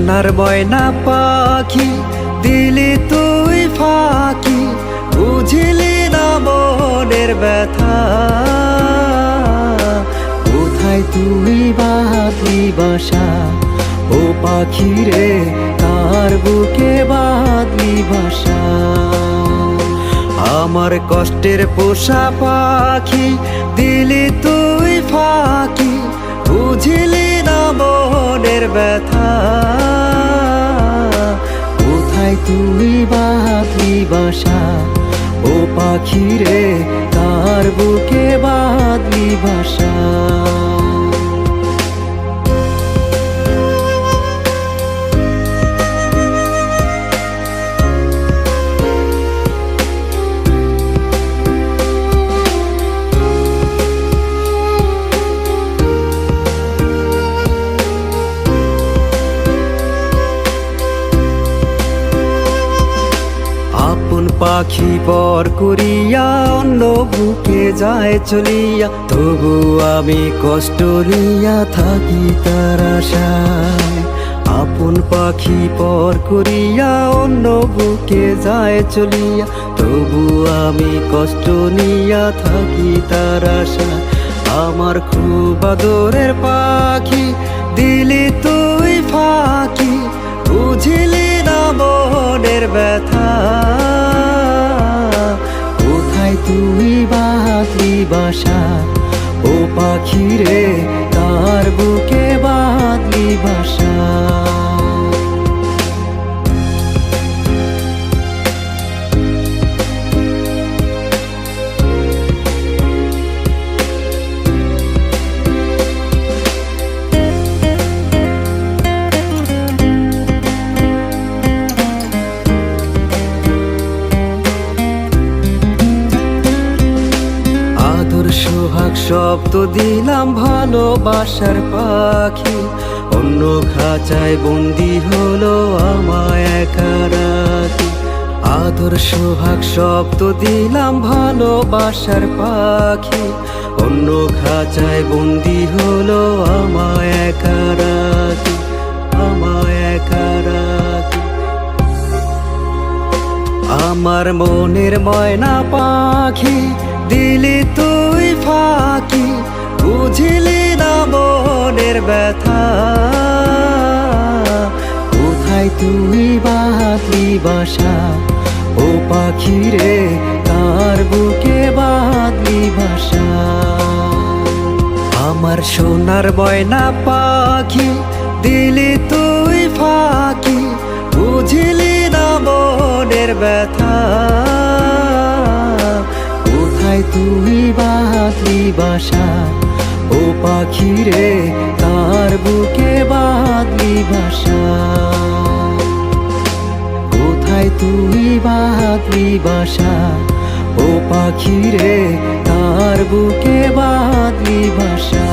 সোনার ময়না পাখি, দিলি তুই ফাঁকি, বুঝিলি না মনের ব্যথা। কোথায় তুই বাঁধলি বাসা? ও পাখি রে, কার বুকে বাঁধলি বাসা? আমার কষ্টের পোষা পাখি, দিলি তুই ফাঁকি, বুঝিলি না মনের ব্যথা। কোথায় তুই বাঁধলি বাসা। ও পাখিরে তার বুকে বাঁধলি বাসা। পাখি পর করিয়া অন্য বুকে যায় চলিয়া, তবু আমি কষ্ট নিয়া থাকি তার আশায়। আপন পাখি পর করিয়া অন্য বুকে যায় চলিয়া, তবু আমি কষ্ট নিয়া থাকি তার আশায়। আমার খুব আদরের পাখি বাসা ও পাখিরে তার বুকে সোহাগ শব্দ দিলাম ভালোবাসার পাখি। অন্য খাঁচায় বন্দি হলো আমায় একা রাখি। আদর সোহাগ শব্দ দিলাম ভালোবাসার পাখি। অন্য খাঁচায় বন্দি হলো আমায় একা আমায় একা আমার মনের ময়না পাখি দিলি তুই ফাঁকি, বুঝিলি না মনের ব্যথা। কোথায় তুই বাঁধলি বাসা? ও পাখি রে কার বুকে বাঁধলি বাসা? আমার সোনার বয়না পাখি, দিলি তুই ফাঁকি, বুঝিলি না মনের ব্যথা। তুই বাঁধলি বাসা, ও পাখি রে তার বুকে বাঁধলি বাসা। কোথায় তুই বাঁধলি বাসা, ও পাখি রে তার বুকে বাঁধলি বাসা?